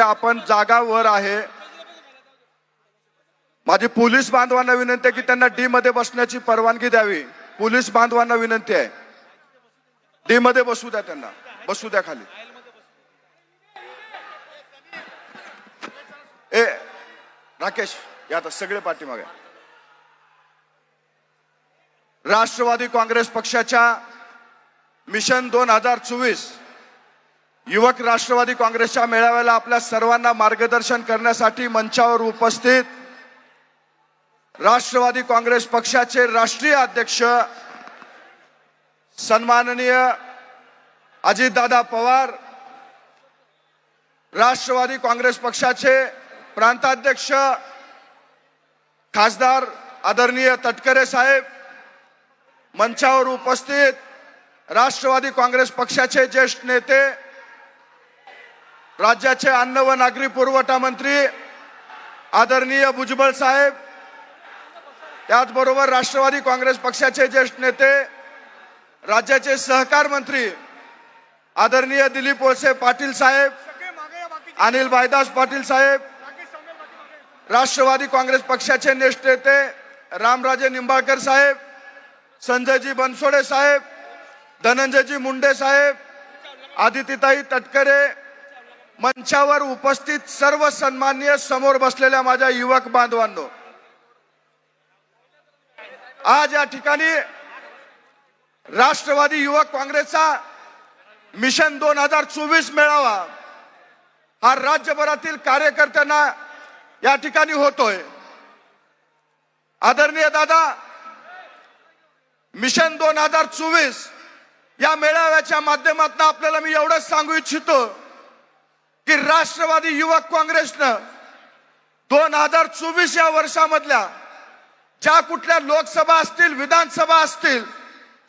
आपण जागा वर आहे. माझी पोलीस बांधवांना विनंती आहे की त्यांना डी मध्ये बसण्याची परवानगी द्यावी. पोलीस बांधवांना विनंती आहे. डी मध्ये बसू द्या त्यांना. बसू द्या खाली. ए राकेश या आता सगळे पाठीमागे. राष्ट्रवादी काँग्रेस पक्षाच्या मिशन दोन हजार चोवीस युवक राष्ट्रवादी काँग्रेसच्या मेळाव्याला आपल्या सर्वांना मार्गदर्शन करण्यासाठी मंचावर उपस्थित राष्ट्रवादी काँग्रेस पक्षाचे राष्ट्रीय अध्यक्ष सन्माननीय अजितदादा पवार राष्ट्रवादी काँग्रेस पक्षाचे प्रांताध्यक्ष खासदार आदरणीय तटकरे साहेब मंचावर उपस्थित राष्ट्रवादी काँग्रेस पक्षाचे ज्येष्ठ नेते राज्याचे अन्न व नागरी पुरवठा मंत्री आदरणीय भुजबळ साहेब त्याचबरोबर राष्ट्रवादी काँग्रेस पक्षाचे ज्येष्ठ नेते राज्याचे सहकार मंत्री आदरणीय दिलीप वळसे पाटील साहेब अनिल भाईदास पाटील साहेब राष्ट्रवादी काँग्रेस पक्षाचे ज्येष्ठ नेते रामराजे निंबाळकर साहेब संजयजी बनसोडे साहेब धनंजयजी मुंडे साहेब आदितीताई तटकरे मंचावर उपस्थित सर्व सन्माननीय समोर बसलेल्या माझ्या युवक बांधवांनो आज या ठिकाणी राष्ट्रवादी युवक काँग्रेसचा मिशन दोन हजार चोवीस मेळावा हा राज्यभरातील कार्यकर्त्यांना या ठिकाणी होतोय. आदरणीय दादा मिशन दोन हजार चोवीस या मेळाव्याच्या माध्यमातून आपल्याला मी एवढंच सांगू इच्छितो की राष्ट्रवादी युवक काँग्रेसनं दोन हजार चोवीस या वर्षामधल्या ज्या कुठल्या लोकसभा असतील विधानसभा असतील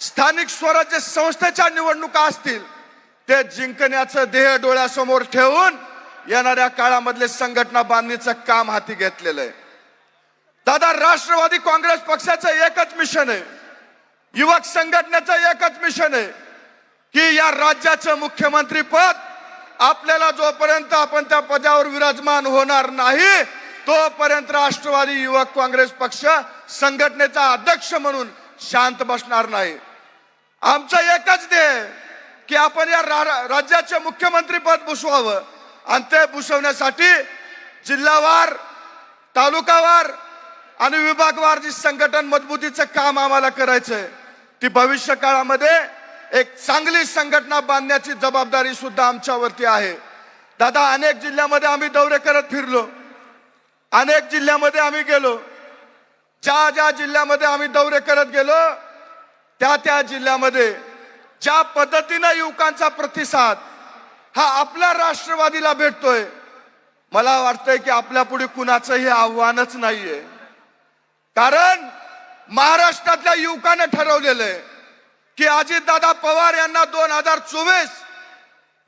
स्थानिक स्वराज्य संस्थेच्या निवडणुका असतील ते जिंकण्याचं देह डोळ्यासमोर ठेवून येणाऱ्या काळामधले संघटना बांधणीचं काम हाती घेतलेलं आहे. दादा राष्ट्रवादी काँग्रेस पक्षाचं एकच मिशन आहे. युवक संघटनेचं एकच मिशन आहे की या राज्याचं मुख्यमंत्री पद आपल्याला जोपर्यंत आपण त्या पदावर विराजमान होणार नाही तोपर्यंत राष्ट्रवादी युवक काँग्रेस पक्ष संघटनेचा अध्यक्ष म्हणून शांत बसणार नाही. आमचं एकच ध्येय की आपण या रा- राज्याचे मुख्यमंत्री पद भूषवावं. आणि ते भूषवण्यासाठी जिल्हावार तालुकावार आणि विभागवार जी संघटन मजबूतीचं काम आम्हाला करायचंय ती भविष्य काळामध्ये एक चांगली संघटना बांधण्याची जबाबदारी सुद्धा आमच्यावरती आहे. दादा अनेक जिल्ह्यामध्ये आम्ही दौरे करत फिरलो. अनेक जिल्ह्यामध्ये आम्ही गेलो. ज्या ज्या जिल्ह्यामध्ये आम्ही दौरे करत गेलो त्या त्या जिल्ह्यामध्ये ज्या पद्धतीनं युवकांचा प्रतिसाद हा आपल्या राष्ट्रवादीला भेटतोय मला वाटतंय की आपल्या पुढे कुणाचंही आव्हानच नाहीये. कारण महाराष्ट्रातल्या युवकानं ठरवलेलं आहे. की अजितदादा पवार यांना दोन हजार चोवीस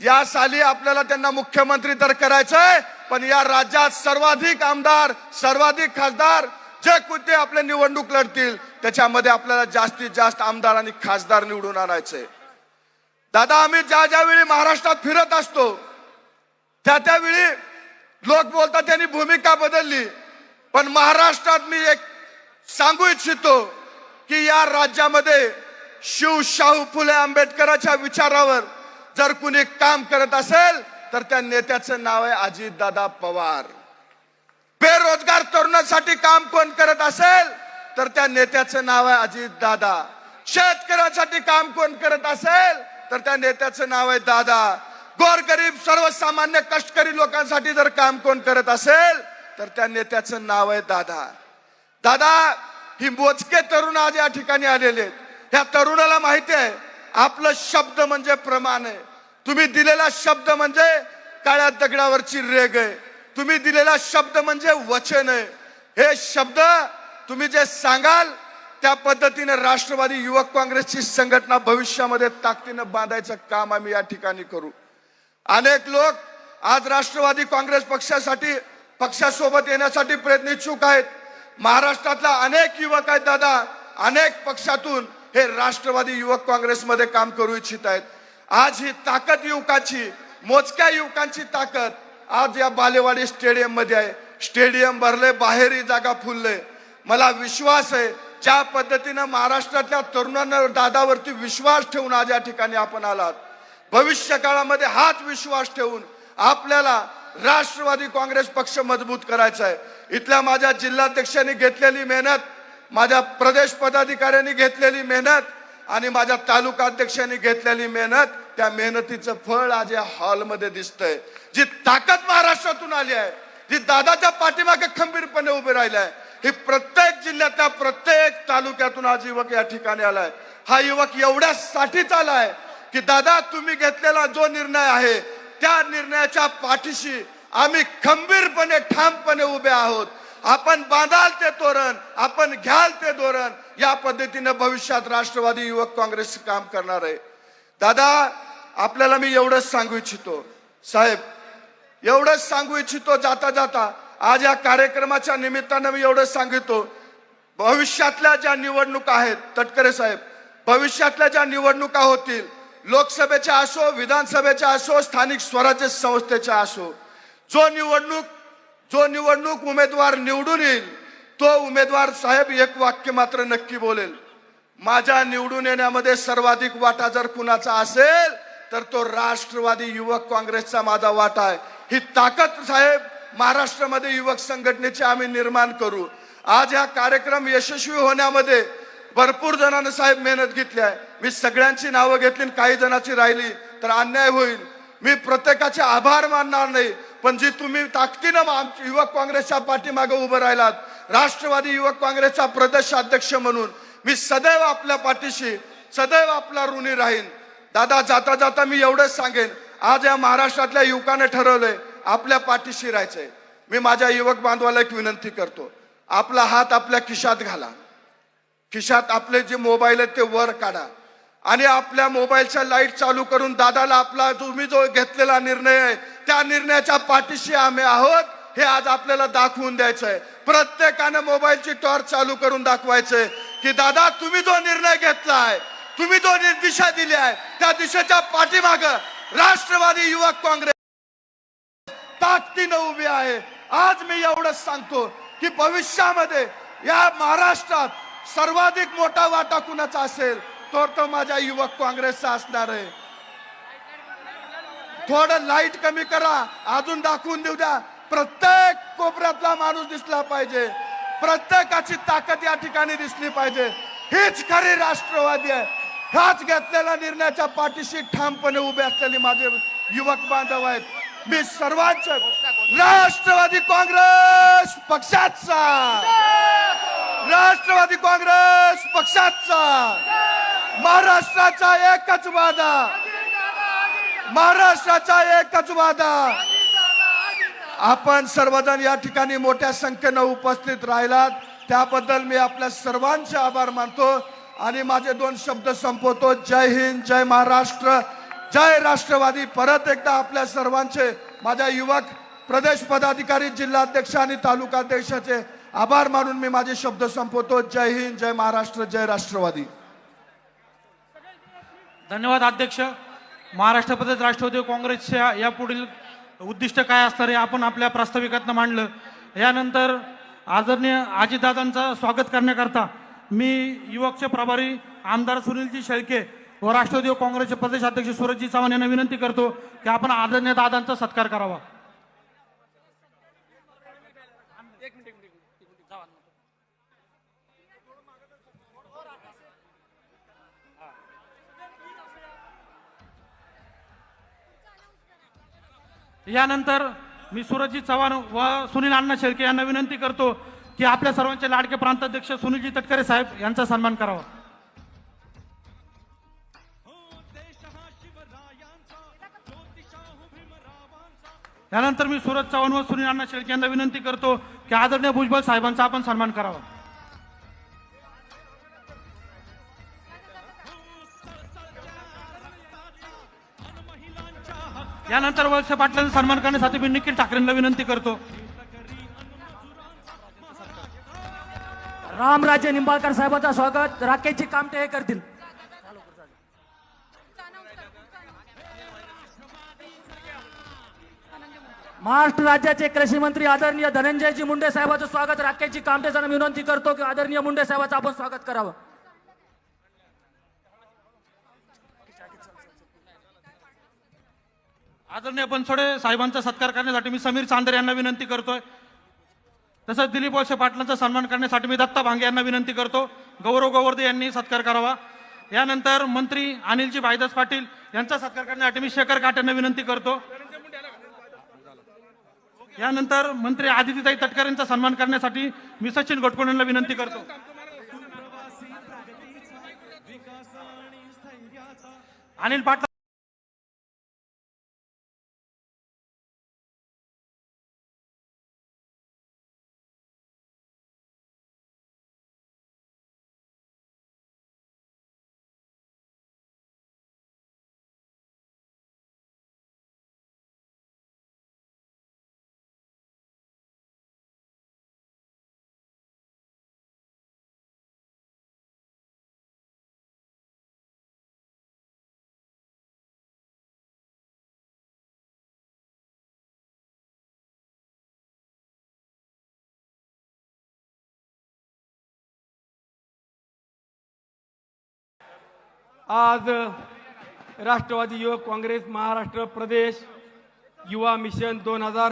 या साली आपल्याला त्यांना मुख्यमंत्री तर करायचंय पण या राज्यात सर्वाधिक आमदार सर्वाधिक खासदार जे कुठे आपले निवडणूक लढतील त्याच्यामध्ये आपल्याला जास्तीत जास्त आमदार आणि खासदार निवडून आणायचंय. दादा आम्ही ज्या ज्या वेळी महाराष्ट्रात फिरत असतो त्या त्यावेळी लोक बोलतात त्यांनी भूमिका बदलली पण महाराष्ट्रात मी एक सांगू इच्छितो की या राज्यामध्ये शिव शाहू फुले आंबेडकरांच्या विचारावर जर कुणी काम करत असेल तर त्या नेत्याचं नाव आहे अजितदादा पवार. बेरोजगार तरुणांसाठी काम कोण करत असेल तर त्या नेत्याचं नाव आहे अजितदादा. शेतकऱ्यांसाठी काम कोण करत असेल तर त्या नेत्याचं नाव आहे दादा. गोरगरीब सर्वसामान्य कष्टकरी लोकांसाठी जर काम कोण करत असेल तर त्या नेत्याचं नाव आहे दादा. दादा ही मोजके तरुण आज या ठिकाणी आलेले आहेत. ह्या तरुणाला माहिती आहे आपलं शब्द म्हणजे प्रमाण आहे. तुम्ही दिलेला शब्द म्हणजे काळ्या दगडावरची रेग आहे. तुम्ही दिलेला शब्द म्हणजे वचन आहे. हे शब्द तुम्ही जे सांगाल त्या पद्धतीने राष्ट्रवादी युवक काँग्रेसची संघटना भविष्यामध्ये ताकदीनं बांधायचं काम आम्ही या ठिकाणी करू. अनेक लोक आज राष्ट्रवादी काँग्रेस पक्षासाठी पक्षासोबत येण्यासाठी प्रयत्न इच्छुक आहेत. महाराष्ट्रातला अनेक युवक आहेत दादा अनेक पक्षातून हे राष्ट्रवादी युवक काँग्रेसमध्ये काम करू इच्छित आहेत. आज ही ताकद युवकाची मोजक्या युवकांची ताकद आज या बालेवाडी स्टेडियममध्ये आहे. स्टेडियम भरले बाहेरही जागा फुलले मला विश्वास आहे ज्या पद्धतीनं महाराष्ट्रातल्या तरुणांना दादावरती विश्वास ठेवून आज या ठिकाणी आपण आलात. भविष्य काळामध्ये हाच विश्वास ठेवून आपल्याला राष्ट्रवादी काँग्रेस पक्ष मजबूत करायचा आहे. इथल्या माझ्या जिल्हाध्यक्षांनी घेतलेली मेहनत माझ्या प्रदेश पदाधिकाऱ्यांनी घेतलेली मेहनत आणि माझ्या तालुका अध्यक्षांनी घेतलेली मेहनत त्या मेहनतीचं फळ आज या हॉलमध्ये दिसतंय. जी ताकद महाराष्ट्रातून आली आहे जी दादाच्या पाठीमागे खंबीरपणे उभे राहिलाय ही प्रत्येक जिल्ह्यातल्या प्रत्येक तालुक्यातून आज युवक या ठिकाणी आलाय. हा युवक एवढ्यासाठीच आलाय की दादा तुम्ही घेतलेला जो निर्णय आहे त्या निर्णयाच्या पाठीशी आम्ही खंबीरपणे ठामपणे उभे आहोत. आपण बांधाल ते तोरण आपण घ्याल ते धोरण. या पद्धतीनं भविष्यात राष्ट्रवादी युवक काँग्रेस काम करणार आहे. दादा आपल्याला मी एवढंच सांगू इच्छितो. साहेब एवढंच सांगू इच्छितो जाता जाता. आज या कार्यक्रमाच्या निमित्तानं मी एवढंच सांगितो. भविष्यातल्या ज्या निवडणुका आहेत तटकरे साहेब भविष्यातल्या ज्या निवडणुका होतील लोकसभेच्या असो विधानसभेच्या असो स्थानिक स्वराज्य संस्थेच्या असो जो निवडणूक जो निवडणूक उमेदवार निवडून येईल तो उमेदवार साहेब एक वाक्य मात्र नक्की बोलेल. माझ्या निवडून येण्यामध्ये सर्वाधिक वाटा जर कुणाचा असेल तर तो राष्ट्रवादी युवक काँग्रेसचा माझा वाटा आहे. ही ताकद साहेब महाराष्ट्रामध्ये युवक संघटनेची आम्ही निर्माण करू. आज हा कार्यक्रम यशस्वी होण्यामध्ये भरपूर जणांना साहेब मेहनत घेतली आहे. मी सगळ्यांची नावं घेतली आणि काही जणांची राहिली तर अन्याय होईल. मी प्रत्येकाचे आभार मानणार नाही. पण जी तुम्ही ताकदीनं आमच्या युवक काँग्रेसच्या पाठीमागे उभं राहिलात राष्ट्रवादी युवक काँग्रेसचा प्रदेशाध्यक्ष म्हणून मी सदैव आपल्या पाठीशी सदैव आपला ऋणी राहीन. दादा जाता जाता मी एवढंच सांगेन आज या महाराष्ट्रातल्या युवकाने ठरवलंय आपल्या पाठीशी राहायचंय. मी माझ्या युवक बांधवाला एक विनंती करतो आपला हात आपल्या खिशात घाला. खिशात आपले जे मोबाईल आहेत ते वर काढा. आणि आपल्या मोबाईलच्या लाइट चालू करून दादाला आपला तुम्ही जो घेतलेला निर्णय आहे त्या निर्णयाच्या पाठीशी आम्ही आहोत हे आज आपल्याला दाखवून द्यायचं आहे प्रत्येकानं मोबाईलची टॉर्च चालू करून दाखवायचंय की दादा तुम्ही जो निर्णय घेतलाय तुम्ही जो दिशा दिली आहे त्या दिशेच्या पाठीमाग राष्ट्रवादी युवक काँग्रेस ताकदीनं उभी आहे. आज मी एवढंच सांगतो की भविष्यामध्ये या महाराष्ट्रात सर्वाधिक मोठा वाटा कुणाचा असेल? तर तो माझ्या युवक काँग्रेसचा असणार आहे. थोडं लाइट कमी करा. अजून दाखवून देऊ द्या. प्रत्येक कोपऱ्यातला माणूस दिसला पाहिजे. प्रत्येकाची ताकद या ठिकाणी दिसली पाहिजे. हीच खरी राष्ट्रवादी आहे. ह्याच घेतलेल्या निर्णयाच्या पाठीशी ठामपणे उभे असलेले माझे युवक बांधव आहेत. मी सर्वांच राष्ट्रवादी काँग्रेस पक्षाचा. राष्ट्रवादी काँग्रेस पक्षाचा. महाराष्ट्राचा एकच वादा. महाराष्ट्राचा एकच वादा. आपण सर्वजण या ठिकाणी मोठ्या संख्येनं उपस्थित राहिलात. त्याबद्दल मी आपल्या सर्वांचे आभार मानतो आणि माझे दोन शब्द संपवतो. जय हिंद जय महाराष्ट्र. जय राष्ट्रवादी. परत एकदा आपल्या सर्वांचे माझ्या युवक प्रदेश पदाधिकारी जिल्हाध्यक्ष आणि तालुकाध्यक्षाचे आभार मानून मी माझे शब्द संपवतो. जय हिंद जय महाराष्ट्र जय राष्ट्रवादी. धन्यवाद अध्यक्ष. महाराष्ट्र प्रदेश राष्ट्रवादी काँग्रेसच्या या पुढील उद्दिष्ट काय असणार आहे आपण आपल्या प्रास्ताविकातनं मांडलं. यानंतर आदरणीय आजीदादांचं स्वागत करण्याकरता मी युवकचे प्रभारी आमदार सुनीलजी शेळके व राष्ट्रवादी काँग्रेसचे प्रदेशाध्यक्ष सूरजजी चव्हाण यांना विनंती करतो की आपण आदरणीय दादांचा सत्कार करावा. यानंतर मी सूरजजी चव्हाण व सुनील अण्णा शेळके यांना विनंती करतो की आपल्या सर्वांचे लाडके प्रांताध्यक्ष सुनीलजी तटकरे साहेब यांचा सन्मान करावा. यानंतर मी सूरज चव्हाण व सुनील अण्णा शेळके यांना विनंती करतो की आदरणीय भुजबळ साहेबांचा आपण सन्मान करावा. यानंतर वळसे पाटलांचा सन्मान करण्यासाठी मी निखिल ठाकरेंना विनंती करतो. रामराजे निंबाळकर साहेबांचं स्वागत. राकेशजी कामटे हे करतील. महाराष्ट्र राज्याचे कृषी मंत्री आदरणीय धनंजयजी मुंडे साहेबांचं स्वागत. राकेशजी कामटेचा विनंती करतो की आदरणीय मुंडे साहेबांचं आपण स्वागत करावं. आदरणीय बनसोडे साहेबांचा सत्कार करण्यासाठी मी समीर चांदर यांना विनंती करतोय. तसंच दिलीप वळसे पाटलांचा सन्मान करण्यासाठी मी दत्ता भांगे यांना विनंती करतो. गौरव गोवर्धे यांनी सत्कार करावा. यानंतर मंत्री अनिलजी भाईदास पाटील यांचा सत्कार करण्यासाठी मी शेखर काट यांना विनंती करतो. यानंतर मंत्री आदितीताई तटकर यांचा सन्मान करण्यासाठी मी सचिन घटकोण यांना विनंती करतो. अनिल पाटला आज राष्ट्रवादी युवक काँग्रेस महाराष्ट्र प्रदेश युवा मिशन दोन हजार